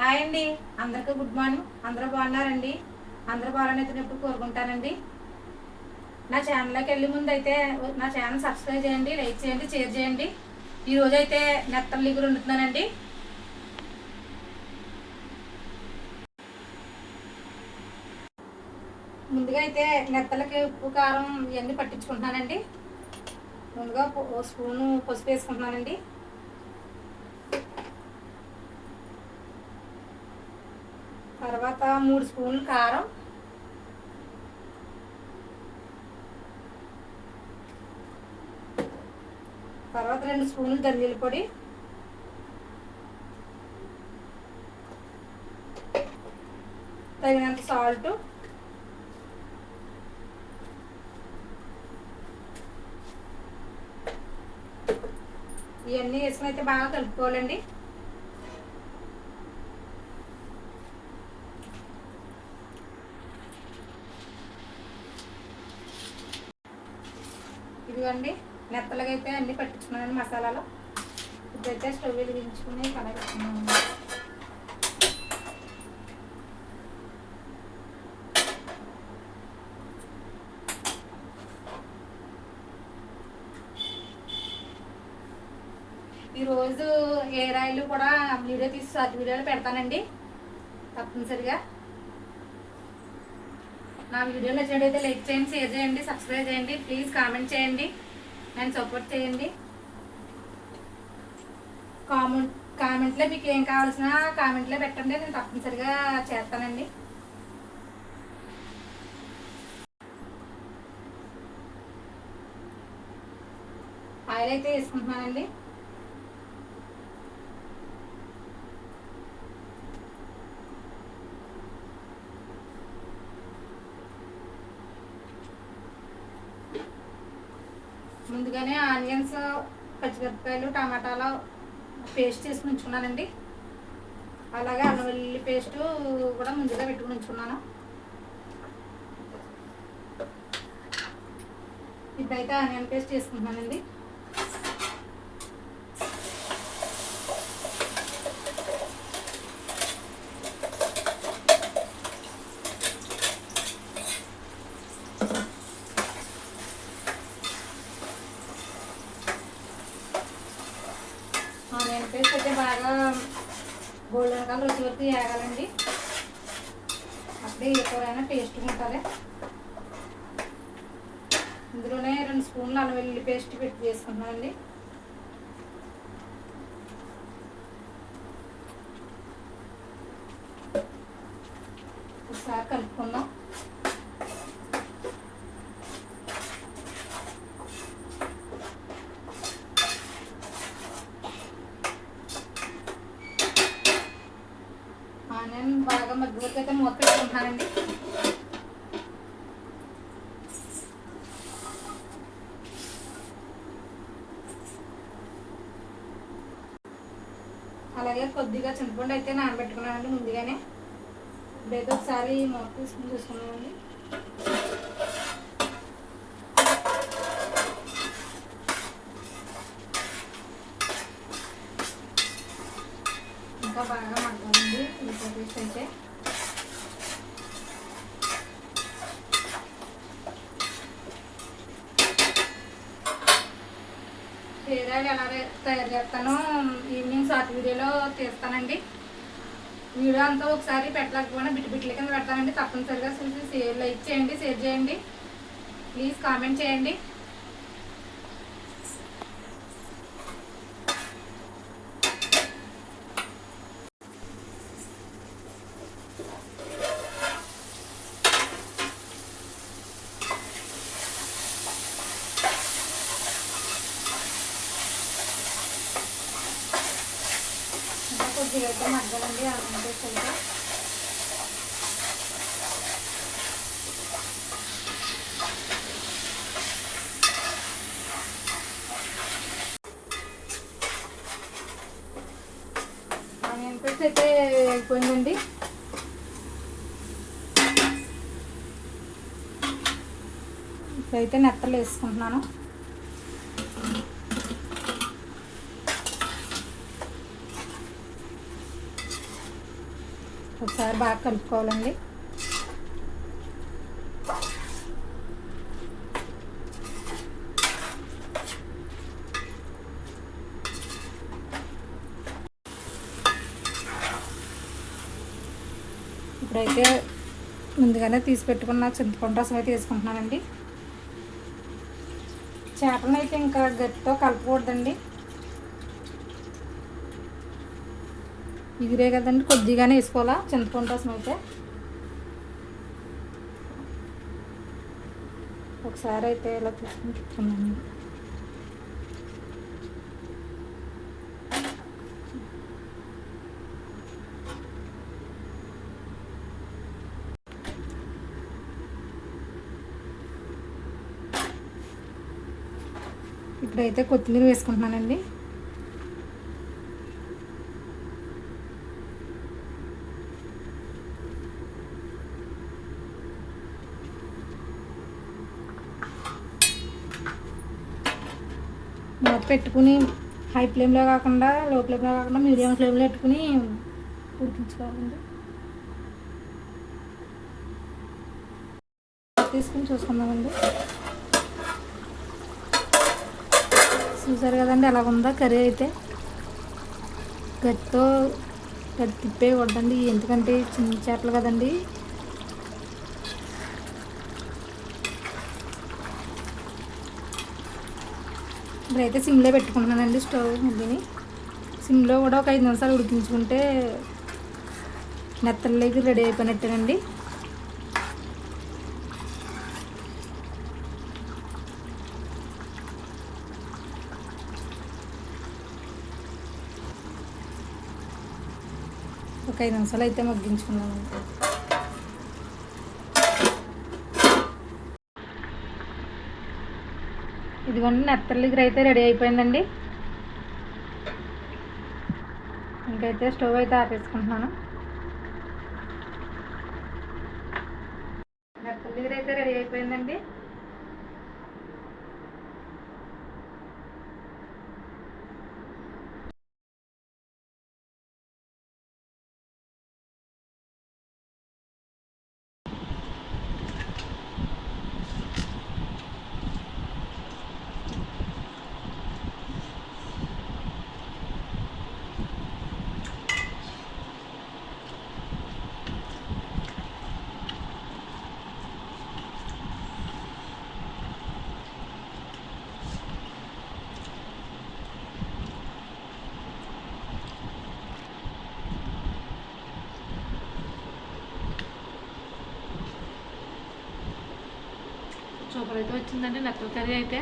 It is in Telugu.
హాయ్ అండి. అందరికీ గుడ్ మార్నింగ్. అందరూ బాగున్నారండి? అందరూ బాగాలని ఎప్పుడు కోరుకుంటానండి? నా ఛానల్లోకి వెళ్ళే ముందు అయితే నా ఛానల్ సబ్స్క్రైబ్ చేయండి లైక్ చేయండి షేర్ చేయండి. ఈరోజు అయితే నెత్తల లిగురు వండుతున్నానండి. ముందుగా అయితే నెత్తలకి ఉప్పు కారం ఇవన్నీ పట్టించుకుంటున్నానండి. ముందుగా స్పూను పసుపు వేసుకుంటున్నానండి. తర్వాత మూడు స్పూన్లు కారం. తర్వాత రెండు స్పూన్లు ధనియాల పొడి. తగినంత సాల్ట్. ఇవన్నీ వేసుకుని అయితే బాగా కలుపుకోవాలండి. ఇదిగోండి అయితే అన్ని పట్టించుకున్నాను మసాలాలు. ఇప్పుడైతే స్టవ్ వెలిగించుకుని కలగట్టుకున్నాను ఈరోజు ఏ ఆయిల్ కూడా వీడియో తీసి షార్ట్ పెడతానండి. తప్పనిసరిగా. నా వీడియో నచ్చినట్టయితే లైక్ చేయండి షేర్ చేయండి సబ్స్క్రైబ్ చేయండి ప్లీజ్ కామెంట్ చేయండి నన్ను సపోర్ట్ చేయండి. కామెంట్ కామెంట్లో మీకు ఏం కావాల్సిన కామెంట్లో పెట్టండి నేను తప్పనిసరిగా చేస్తానండి. ఆయిల్ అయితే వేసుకుంటున్నానండి. ముందుగానే ఆనియన్స్ పచ్చిమిరపకాయలు టమాటాలు పేస్ట్ చేసుకుని ఉంచుకున్నానండి అలాగే అల్లం వెల్లుల్లి పేస్ట్ కూడా ముందుగా పెట్టుకుని ఉంచుకున్నాను ఇప్పుడైతే ఆనియన్ పేస్ట్ చేసుకుంటున్నానండి ఆనియన్ పేస్ట్ అయితే బాగా గోల్డెన్ కలర్ వచ్చే వరకు వేగాలండి అప్పుడే ఎక్కువైనా టేస్ట్ ఉంటుంది. ఇందులోనే రెండు స్పూన్లు అల్లం వెల్లుల్లి పేస్ట్ పెట్టి చేసుకుంటున్నానండి ఒకసారి కలుపుకుందాం ఆనియన్ బాగా మగ్గి అలాగే కొద్దిగా చింతపండు అయితే నానబెట్టుకున్నానండి ముందుగానే. ఇప్పుడైతే ఒకసారి మూత చూసుకున్నామండి ఇంకా బాగా మగ్గాలండి ఉల్లిపాయ పేస్ట్ అయితే పేరాలు ఎలా తయారు చేస్తానో. ఈవినింగ్ షార్ట్ వీడియోలో తీస్తానండి. వీడియో అంతా ఒకసారి పెట్టలేకపోయినా బిట్ బిట్ల కింద పెడతానండి. తప్పనిసరిగా చూసి షేర్ లైక్ చేయండి షేర్ చేయండి. ప్లీజ్ కామెంట్ చేయండి ఇంకా కొద్దిగా అయితే మగ్గలండి అన్నం పేస్ట్ అయితే ఆనియన్ పేస్ట్ అయితే అయిపోయిందండి. ఇప్పుడైతే నెత్తలు వేసుకుంటున్నాను. ఒకసారి బాగా కలుపుకోవాలండి. ఇప్పుడైతే ముందుగానే తీసి పెట్టుకున్న చింతపండు రసం అయితే వేసుకుంటున్నానండి. చేపలను అయితే ఇంకా గట్టితో కలపకూడదండి. ఇదిరే కదండి కొద్దిగానే వేసుకోవాలా? చింతపండు రసం అయితే. ఒకసారి అయితే ఇలా తీసుకుని చెప్తున్నాను ఇప్పుడైతే కొత్తిమీర వేసుకుంటున్నానండి. పెట్టుకుని హై ఫ్లేమ్లో కాకుండా లో ఫ్లేమ్లో కాకుండా మీడియం ఫ్లేమ్లో పెట్టుకుని ఉడికించుకోవాలండి. తీసుకుని చూసుకుందామండి. చూసారు కదండి ఎలా ఉందో కర్రీ అయితే. గట్టితో గట్టి తిప్పే తిప్పేయకూడదండి ఎందుకంటే చిన్న చేపలు కదండి. ఇప్పుడైతే సిమ్లో పెట్టుకుంటున్నానండి స్టవ్ ముద్దని. సిమ్లో కూడా ఒక ఐదు నిమిషాలు ఉడికించుకుంటే నెత్తల్లోకి రెడీ అయిపోయినట్టేనండి. ఒక ఐదు నిమిషాలు అయితే మగ్గించుకున్నాను. ఇదిగోండి నెత్తల్లి అయితే రెడీ అయిపోయిందండి. ఇంకైతే స్టవ్ అయితే ఆపేసుకుంటున్నాను. నెత్తల్లి అయితే రెడీ అయిపోయిందండి. సూపర్ అయితే వచ్చిందండి కర్రీ అయితే